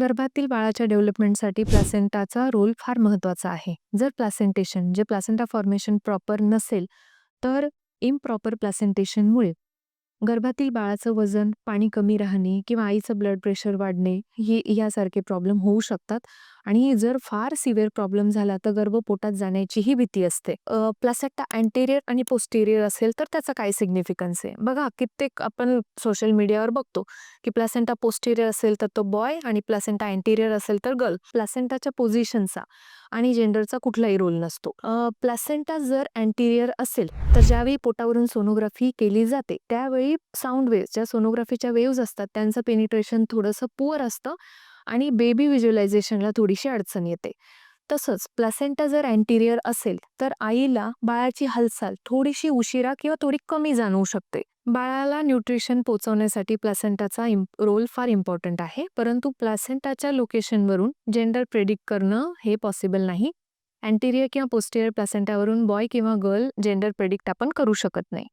गर्भातील बाळाच्या डेव्हलपमेंटसाठी प्लासेंटाचा रोल फार महत्त्वाचा आहे. जर प्लासेंटेशन जे प्लासेंटा फॉर्मेशन प्रॉपर नसेल तर इम्प्रॉपर प्लासेंटेशनमुळे गर्भातील बाळाचं वजन पाणी कमी राहणे किंवा आईचं ब्लड प्रेशर वाढणे हे यासारखे प्रॉब्लेम होऊ शकतात. आणि जर फार सिव्हिअर प्रॉब्लेम झाला तर गर्भ पोटात जाण्याचीही भीती असते. प्लासेंटा अँटेरियर आणि पोस्टेरियर असेल तर त्याचा काय सिग्निफिकन्स आहे? बघा कित्येक आपण सोशल मीडियावर बघतो की प्लासेंटा पोस्टेरियर असेल तर तो बॉय आणि प्लासेंटा अँटेरियर असेल तर गर्ल. प्लासेंटाच्या पोझिशनचा आणि जेंडरचा कुठलाही रोल नसतो. प्लासेंटा जर अँटेरियर असेल तर ज्यावेळी पोटावरून सोनोग्राफी केली जाते त्यावेळी साऊंड वेव्ह ज्या सोनोग्राफीच्या वेव्ज असतात त्यांचं पेनिट्रेशन थोडंसं पुअर असतं. आणि बेबी व्हिज्युअलायझेशनला थोडीशी अडचण येते. तसंच प्लॅसेंटा जर अँटिरियर असेल तर आईला बाळाची हालचाल थोडीशी उशिरा किंवा थोडी कमी जाणवू शकते. बाळाला न्यूट्रिशन पोचवण्यासाठी प्लॅसेंटाचा इम रोल फार इम्पॉर्टंट आहे. परंतु प्लासेंटाच्या लोकेशनवरून जेंडर प्रेडिक्ट करणं हे पॉसिबल नाही. अँटेरियर किंवा पोस्टेरियर प्लासेंटावरून बॉय किंवा गर्ल जेंडर प्रेडिक्ट आपण करू शकत नाही.